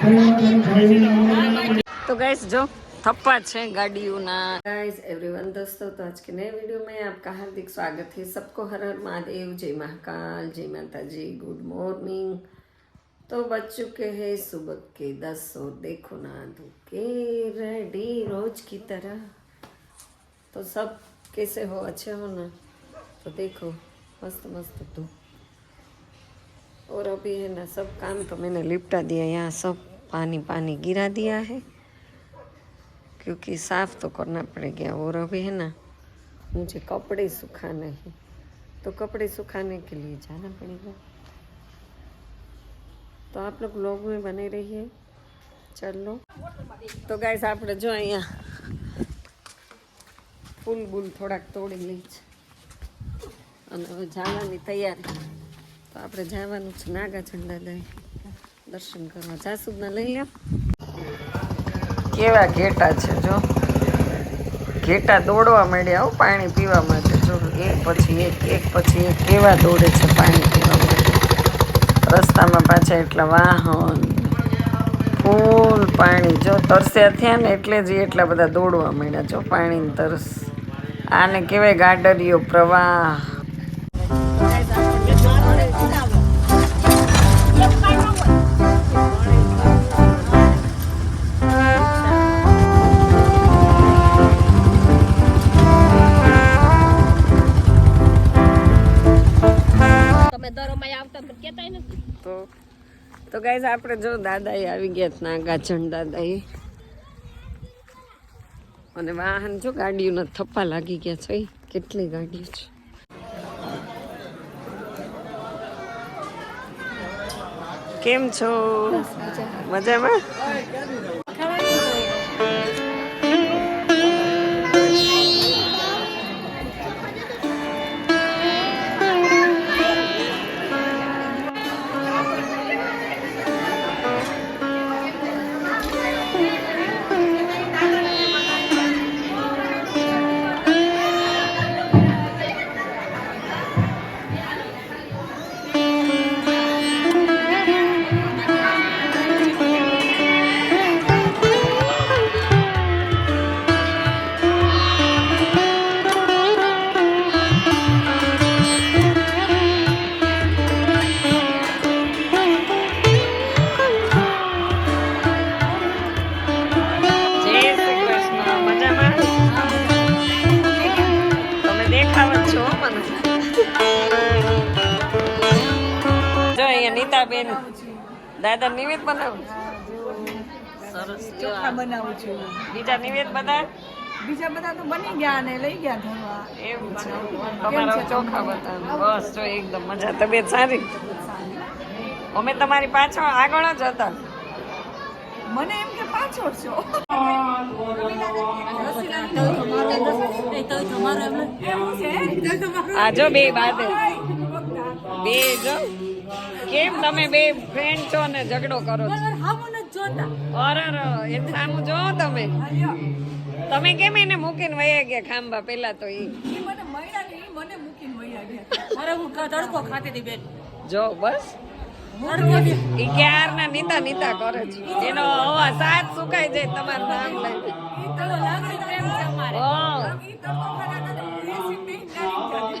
तो गैस जो थप्पा है गाड़ियों ना गाइस एवरीवन दोस्तों तो आज के नए वीडियो में आपका हार्दिक स्वागत है सबको हर हर महादेव जय महाकाल जय माता जी गुड मॉर्निंग तो बज चुके हैं सुबह के दस और देखो ना धोके रेडी रोज की तरह तो सब कैसे हो अच्छे हो ना तो देखो मस्त मस्त तो और अभी है ना सब काम तो मैंने लिपटा दिया यहाँ सब पानी पानी गिरा दिया है क्योंकि साफ तो करना पड़ेगा और अभी है ना मुझे कपड़े सुखाने हैं तो कपड़े सुखाने के लिए जाना पड़ेगा તો આપ લોકો લોગમાં બની રહીએ ચાલો તો ગાઈસ આપણે જો અહીંયા ફૂલ બૂલ થોડાક તોડી લઈ છે અને હવે જવાની તૈયારી તો આપણે જવાનું છે નાગા દાદાએ દર્શન કરવા જાસુદના લઈ લે. કેવા ઘેટા છે જો? ઘેટા દોડવા માંડ્યા હો પાણી પીવા માટે. જો એક પછી એક એક પછી એક કેવા દોડે છે પાણી પીવા માટે? રસ્તામાં પાછા એટલા વાહન, ફૂલ પાણી. જો તરસ્યા થયા ને એટલે જ એટલા બધા દોડવા માંડ્યા. જો પાણીની તરસ. આને કહેવાય ગાડરિયો પ્રવાહ. આપણે જો દાદાએ આવી ગયા છે નાગાચણ દાદાએ. અને વાહન જો ગાડીઓના થપ્પા લાગી ગયા છે. કેટલી ગાડીઓ છે. કેમ છો? મજામાં? દાદા નિવેદ બનાવું. સરસ ચોખા બનાવું છું. બીજા નિવેદ બધા? બીજા બધા તો બની ગયા ને લઈ ગયા ધોવા. એવું તમારા ચોખા બધા બસ જો એકદમ મજા. તબિયત સારી? અમે તમારી પાછળ આગળ જ હતા. મને એમ કે પાછળ છો? આજો બે બાદ બે જો. કેમ તમે બે ફ્રેન્ડ છો ને ઝઘડો કરો છો? અરે એ સામું જો તમે. તમે કેમ એને મૂકીને વયા ગયા ખાંભા પેલા તો એ જો બસ. એ ક્યારના નીતા નીતા કરે છે. એનો અવાજ સાત સુકાઈ જાય તમારું નામ લઈને ઈ તો લાગે પ્રેમ છે અમારે હા. ઈ તો ખાના ખાના એસી પીને નાની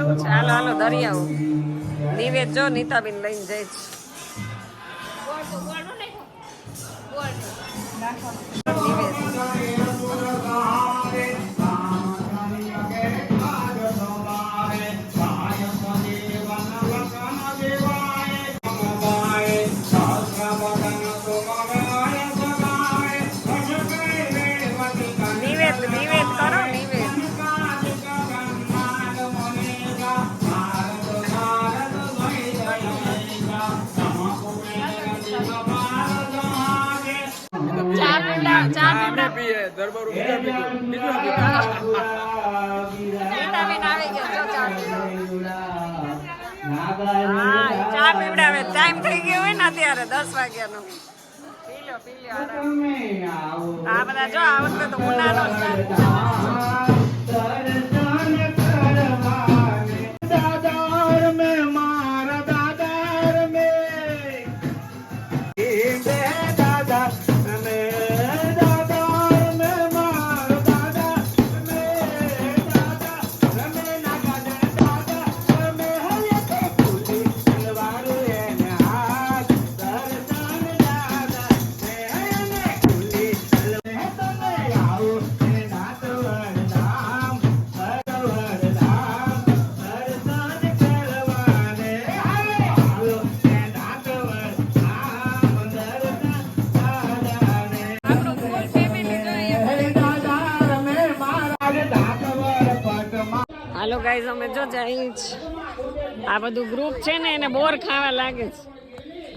એવું છે. હાલો હાલો દરિયાઓ નિવેદ જો નીતાબેન લઈને જાય છે. નિવેદ. ચા પીવડાવે ટાઈમ થઈ ગયો હોય ને અત્યારે દસ વાગ્યાનો. આ બધા જો આ વખતે તો ઉનાળો હાલો ગાઈઝ અમે જો જઈ આ બધું ગ્રુપ છે ને એને બોર ખાવા લાગે છે.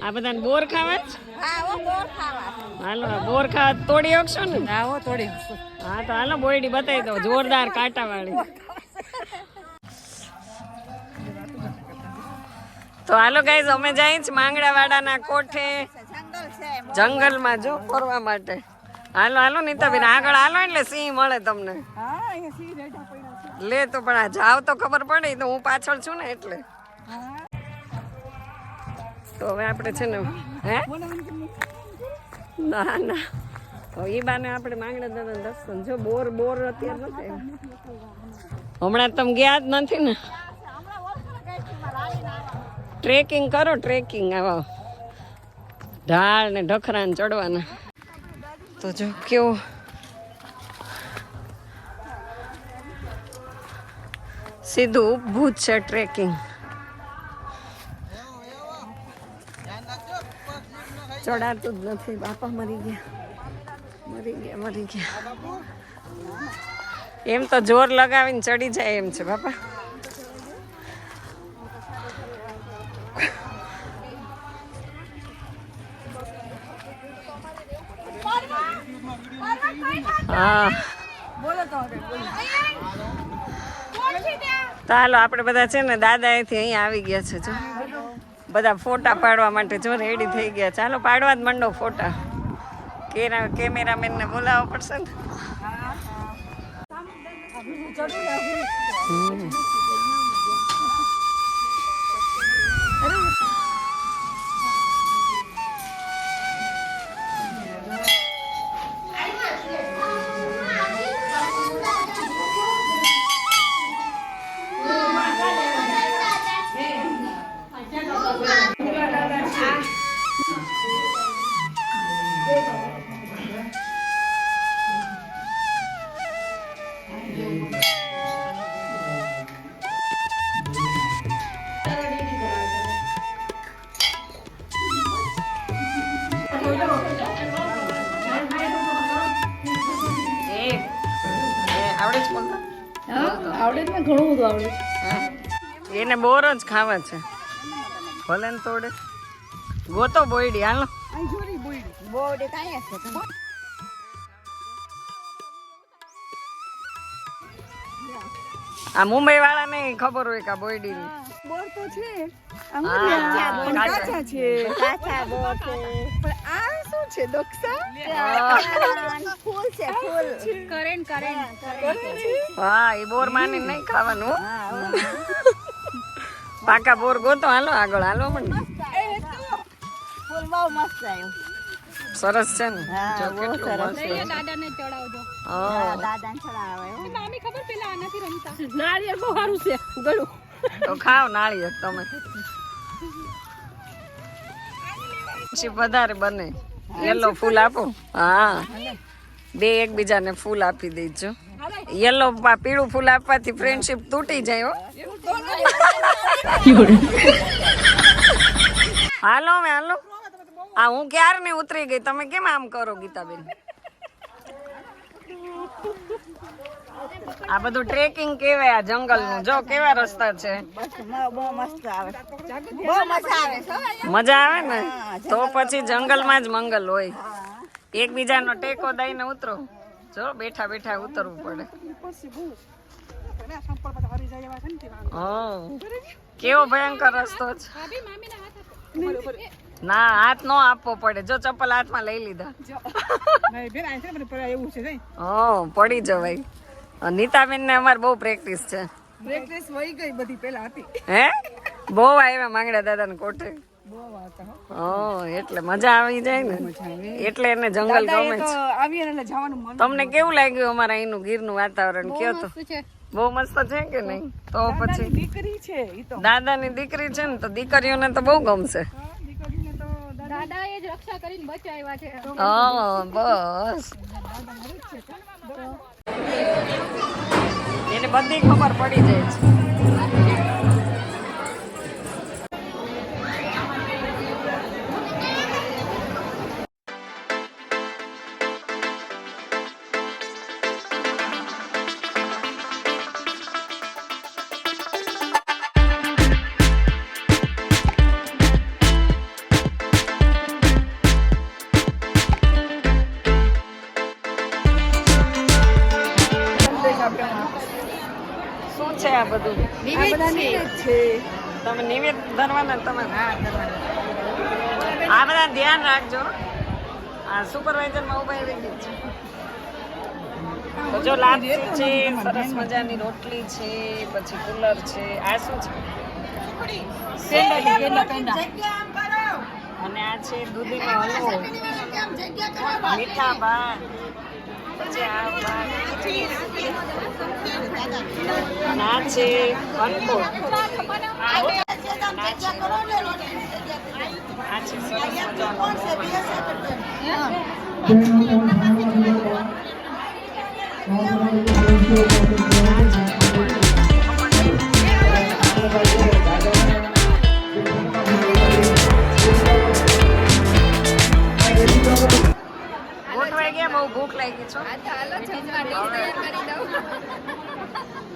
આ બધાને બોર ખાવા જ? હાલો બોર ખાવા તોડી શકશો ને? આવો તોડી હા તો હાલો બોયડી બતાવી દો જોરદાર કાંટા વાળી તો હાલો ગાઈઝ અમે જઈ માંગડાવાડાના કોઠે. જંગલમાં જો ફરવા માટે. હાલો હાલો નીતાબેન આગળ હાલો એટલે સિંહ મળે તમને. લે તો પણ આ જાવ તો ખબર પડે તો હું પાછળ છું ને એટલે. તો હવે આપણે છે ને હે? ના ના. ઈ બાને આપણે માંગણા દાદા દર્શન. જો બોર બોર અત્યારે નથી હમણાં તમે ગયા જ નથી ને. ટ્રેકિંગ કરો ટ્રેકિંગ આવા. ઢાળ ને ઢખરા ને ચડવાના. તો જો કેવો સીધું ભૂત છે ટ્રેકિંગ. ચડાતું જ નથી. બાપા મરી ગયા. મરી ગયા મરી ગયા. એમ તો જોર લગાવીને ચડી જાય એમ છે, બાપા. હા તો હાલો આપણે બધા છે ને દાદા અહીંથી અહીંયા આવી ગયા છે જો બધા ફોટા પાડવા માટે જો રેડી થઈ ગયા ચાલો પાડવા જ માંડો ફોટા કેરા કેમેરામેનને બોલાવવો પડશે ને આવડે જ બોલતા આવડે ને ઘણું બધું આવડે હા. એને બોર જ ખાવા છે. ભલે ને તોડે. ગોતો બોયડી હાલો. આ મુંબઈ વાળા ને ખબર હોય કે આ ની બોર તો છે. કાચા. કાચા છે. પણ આ શું છે દક્ષા ફૂલ છે ફૂલ. કરેન કરેન હા એ બોર માની નહીં ખાવાનું પાકા બોર ગોતો હાલો આગળ હાલો મને. ફૂલ બહુ મસ્ત આવ્યો સરસ છે ને? જો કેટલું મસ્ત. દાદાને ચડાવજો. હા. દાદાને ચડાવે. મામી ખબર પેલા આનાથી રમતા? નાળિયેર બહુ સારું છે ગળું. તો ખાવ નાળિયેર તમે. પછી વધારે બને. યલો ફૂલ આપો. હા. બે એકબીજાને ફૂલ આપી દેજો. યલો પીળું ફૂલ આપવાથી ફ્રેન્ડશિપ તૂટી જાય હાલો હવે, હાલો. આ હું ક્યારે ને ઉતરી ગઈ? તમે કેમ આમ કરો ગીતાબેન? આ બધું ટ્રેકિંગ કેવાય આ જંગલનું જો કેવા રસ્તા છે. મ- મજા આવે ને? તો પછી જંગલમાં જ મંગલ હોય. એકબીજાનો ટેકો દઈને ઉતરો. જો બેઠા બેઠા ઉતરવું પડે. કેવો ભયંકર રસ્તો છે. ના હાથ નો આપવો પડે. જો ચપ્પલ હાથમાં લઈ લીધા. પડી જવાય. નીતાબેન ને અમારે બહુ પ્રેક્ટિસ છે. પ્રેક્ટિસ વહી ગઈ બધી પેલા હતી. હે? બહુ આવ્યા માંગડા દાદા ને કોઠે. બહુ વાતા હો. હા એટલે મજા આવી જાય ને. એટલે એને જંગલ ગમે છે. તમને કેવું લાગ્યું અમારા અહીંનું ગીરનું વાતાવરણ? કયો તો? બહુ મસ્ત છે કે નહીં? તો પછી? દીકરી છે દાદા ની દાદાની દીકરી છે ને તો દીકરીઓને તો બહુ ગમશે. જ રક્ષા કરીને બચાવ્યા છે. હા બસ. એને બધી ખબર પડી જાય છે આ બધું? આ બધા નિવેદ છે. તમે નિવેદ ધરવાના તમે આ બધા ધ્યાન રાખજો. આ સુપરવાઇઝરમાં ઊભા રહી છે. જો લાપસી છે સરસ મજાની રોટલી છે પછી કુલર છે. આ શું છે? અને આ છે દૂધીનો હલવો. મીઠા ભાત. પછી આ છે અનકો આ ગયા બહુ ભૂખ લાગી છો?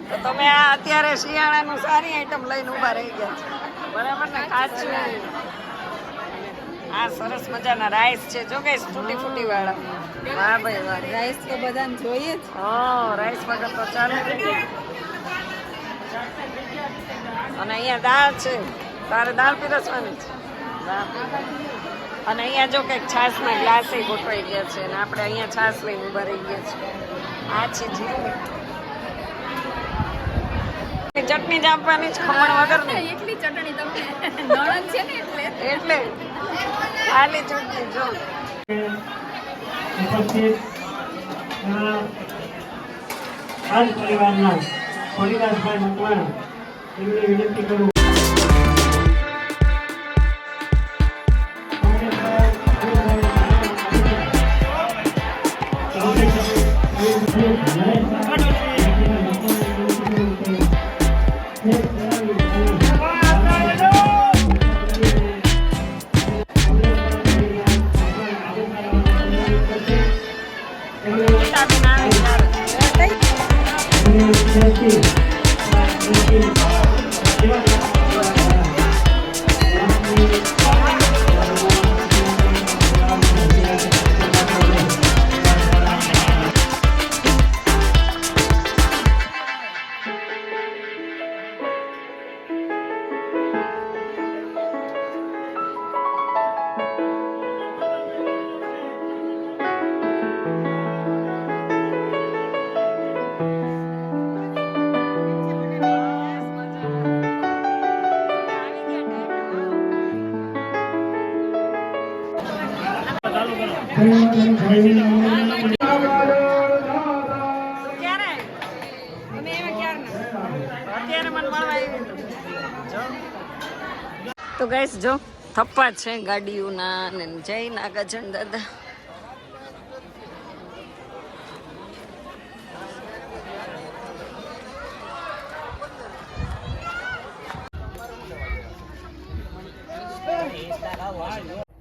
તો તમે આ અત્યારે શિયાળાનું સારી આઈટમ લઈને ઊભા રહી ગયા છો. બરાબર ને? કાચું આ સરસ મજાના રાઈસ છે. જો કઈ ફૂટી ફૂટી વાળા વાહ ભાઈ વાહ. રાઈસ તો બધાને જોઈએ જ. હા રાઈસ વગર તો ચાલે. અને અહીંયા દાળ છે. તારે દાળ પીરસવાની છે. અને અહીંયા જો કંઈક છાશના ગ્લાસ ગોઠવાઈ ગયા છે અને આપણે અહીંયા છાશ લઈને ઊભા રહી ગયા છે. આ છે જીરું. ચટણી જ આપવાની છે ખમણ વગર એટલી ચટણી તમને. છે ને એટલે? એટલે. ખાલી ચટણી જો. ઉપસ્થિત ઘણા પરિવારના ખોડીદાસભાઈ મકવાણા એમને વિનંતી કરું તો ગઈશ જો થપ્પા છે ગાડીઓના ને જય નાગાજન દાદા.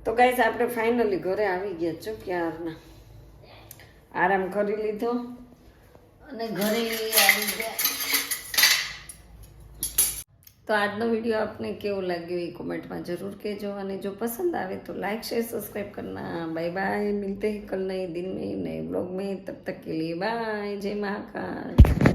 તો ગાઈઝ આપણે ફાઇનલી ઘરે આવી ગયા છો ક્યારના? આરામ કરી લીધો? અને ઘરે આવી ગયા. તો આજનો વીડિયો આપને કેવો લાગ્યો એ કોમેન્ટમાં જરૂર કહેજો. અને જો પસંદ આવે તો લાઇક શેર સબસ્ક્રાઈબ કરના. બાય બાય મિલતે કલ નए दिन મેં નહીં ब्लॉग મેં. तब तक के लिए बाय जय महाकाल